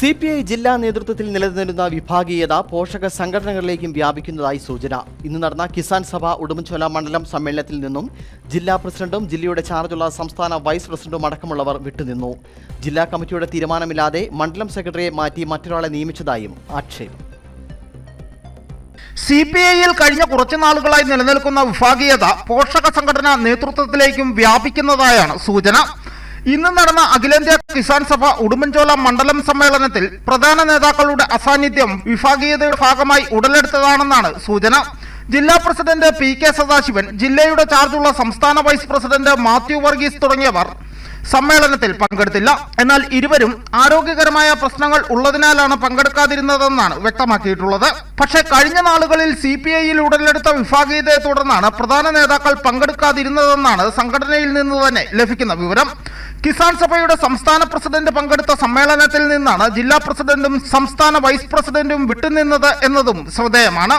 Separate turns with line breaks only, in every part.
C P I ജില്ലാ നേതൃത്വത്തിൽ നിലനിന്നിരുന്ന വിഭാഗീയത പോഷക സംഘടനകളിലേക്കും വ്യാപിക്കുന്നതായി സൂചന. ഇന്ന് നടന്ന കിസാൻ സഭ ഉടുമ്പൻചോല മണ്ഡലം സമ്മേളനത്തിൽ നിന്നും ജില്ലാ പ്രസിഡന്റും ജില്ലയുടെ ചാർജുള്ള സംസ്ഥാന വൈസ് പ്രസിഡന്റും അടക്കമുള്ളവർ വിട്ടുനിന്നു. ജില്ലാ കമ്മിറ്റിയുടെ തീരുമാനമില്ലാതെ മണ്ഡലം സെക്രട്ടറിയെ മാറ്റി മറ്റൊരാളെ നിയമിച്ചതായും ആക്ഷേപം.
സി പി ഐയിൽ കഴിഞ്ഞ കുറച്ചു നാളുകളായി നിലനിൽക്കുന്ന വിഭാഗീയത പോഷക സംഘടനാ നേതൃത്വത്തിലേക്കും വ്യാപിക്കുന്നതായാണ് സൂചന. ഇന്ന് നടന്ന അഖിലേന്ത്യാ കിസാൻ സഭ ഉടുമ്പൻചോല മണ്ഡലം സമ്മേളനത്തിൽ പ്രധാന നേതാക്കളുടെ അസാന്നിധ്യം വിഭാഗീയതയുടെ ഭാഗമായി ഉടലെടുത്തതാണെന്നാണ് സൂചന. ജില്ലാ പ്രസിഡന്റ് പി കെ സദാശിവൻ ജില്ലയുടെ ചാർജുള്ള സംസ്ഥാന വൈസ് പ്രസിഡന്റ് മാത്യു വർഗീസ് തുടങ്ങിയവർ സമ്മേളനത്തിൽ പങ്കെടുത്തില്ല. എന്നാൽ ഇരുവരും ആരോഗ്യകരമായ പ്രശ്നങ്ങൾ ഉള്ളതിനാലാണ് പങ്കെടുക്കാതിരുന്നതെന്നാണ് വ്യക്തമാക്കിയിട്ടുള്ളത്. പക്ഷേ കഴിഞ്ഞ നാളുകളിൽ സി പി ഐയിൽ ഉടലെടുത്ത വിഭാഗീയതയെ തുടർന്നാണ് പ്രധാന നേതാക്കൾ പങ്കെടുക്കാതിരുന്നതെന്നാണ് സംഘടനയിൽ നിന്ന് തന്നെ ലഭിക്കുന്ന വിവരം. കിസാൻ സഭയുടെ സംസ്ഥാന പ്രസിഡന്റ് പങ്കെടുത്ത സമ്മേളനത്തിൽ നിന്നാണ് ജില്ലാ പ്രസിഡന്റും സംസ്ഥാന വൈസ് പ്രസിഡന്റും വിട്ടുനിന്നത് എന്നതും ശ്രദ്ധേയമാണ്.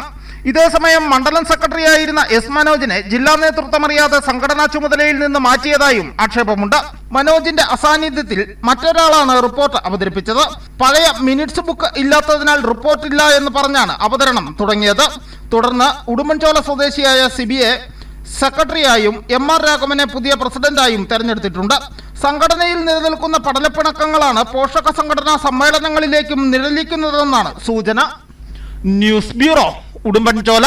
ഇതേസമയം മണ്ഡലം സെക്രട്ടറിയായിരുന്ന എസ് മനോജിനെ ജില്ലാ നേതൃത്വം അറിയാതെ സംഘടനാ ചുമതലയിൽ നിന്ന് മാറ്റിയതായും ആക്ഷേപമുണ്ട്. മനോജിന്റെ അസാന്നിധ്യത്തിൽ മറ്റൊരാളാണ് റിപ്പോർട്ട് അവതരിപ്പിച്ചത്. പഴയ മിനിറ്റ്സ് ബുക്ക് ഇല്ലാത്തതിനാൽ റിപ്പോർട്ടില്ല എന്ന് പറഞ്ഞാണ് അവതരണം തുടങ്ങിയത്. തുടർന്ന് ഉടുമ്പൻചോല സ്വദേശിയായ സിബിയെ സെക്രട്ടറിയായും എം ആർ രാഘവനെ പുതിയ പ്രസിഡന്റായും തെരഞ്ഞെടുത്തിട്ടുണ്ട്. സംഘടനയിൽ നിലനിൽക്കുന്ന പഠനപ്പിണക്കങ്ങളാണ് പോഷക സംഘടനാ സമ്മേളനങ്ങളിലേക്കും നിഴലിക്കുന്നതെന്നാണ് സൂചന. News bureau. ഉടുമ്പൻചോല